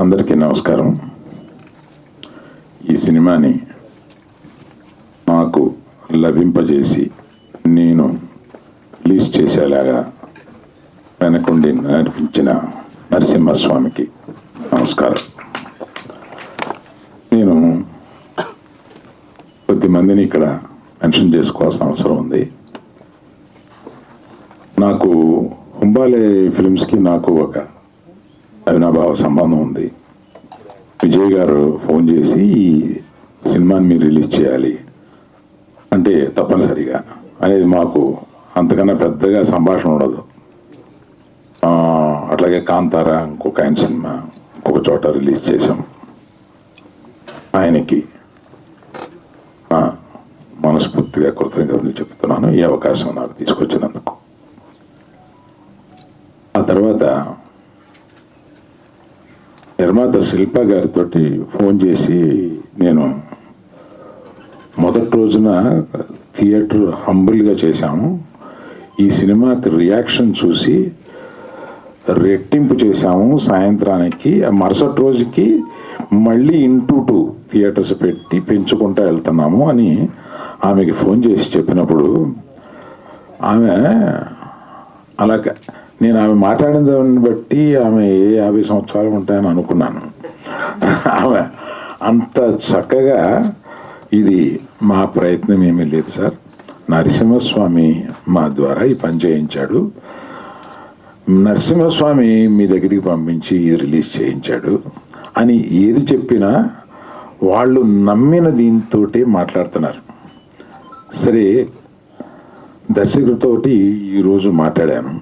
అందరికీ నమస్కారం. ఈ సినిమాని మాకు లభింపజేసి నేను రిలీజ్ చేసేలాగా వెనకుండి నడిపించిన నరసింహస్వామికి నమస్కారం. నేను కొద్దిమందిని ఇక్కడ మెన్షన్ చేసుకోవాల్సిన అవసరం ఉంది. నాకు హుంబాలే ఫిల్మ్స్కి నాకు ఒక అవినాభావ సంబంధం ఉంది. విజయ్ గారు ఫోన్ చేసి ఈ సినిమాని మీరు రిలీజ్ చేయాలి. అంటే తప్పనిసరిగా. అనేది మాకు అంతకన్నా పెద్దగా సంభాషణ ఉండదు. అట్లాగే కాంతార ఇంకొక ఆయన సినిమా ఇంకొక చోట రిలీజ్ చేశాం. ఆయనకి మనస్ఫూర్తిగా కృతజ్ఞతలు చెప్తున్నాను. ఈ అవకాశం నాకు తీసుకొచ్చినందుకు. ఆ తర్వాత నిర్మాత శిల్ప గారితో ఫోన్ చేసి నేను మొదటి రోజున థియేటర్ హంబుల్గా చేశాము. ఈ సినిమాకి రియాక్షన్ చూసి రెట్టింపు చేశాము సాయంత్రానికి. మరుసటి రోజుకి మళ్ళీ ఇంటూ టూ థియేటర్స్ పెట్టి పెంచుకుంటూ వెళ్తున్నాము అని ఆమెకి ఫోన్ చేసి చెప్పినప్పుడు ఆమె అలాగే నేను ఆమె మాట్లాడిన దాన్ని బట్టి ఆమె ఏ యాభై సంవత్సరాలు ఉంటాయని అనుకున్నాను. ఆమె అంత చక్కగా ఇది మా ప్రయత్నం ఏమీ లేదు సార్. నరసింహస్వామి మా ద్వారా ఈ పని చేయించాడు. నరసింహస్వామి మీ దగ్గరికి పంపించి ఇది రిలీజ్ చేయించాడు. అని ఏది చెప్పినా వాళ్ళు నమ్మిన దీంతో మాట్లాడుతున్నారు. సరే దర్శకుడితోటి ఈరోజు మాట్లాడాను.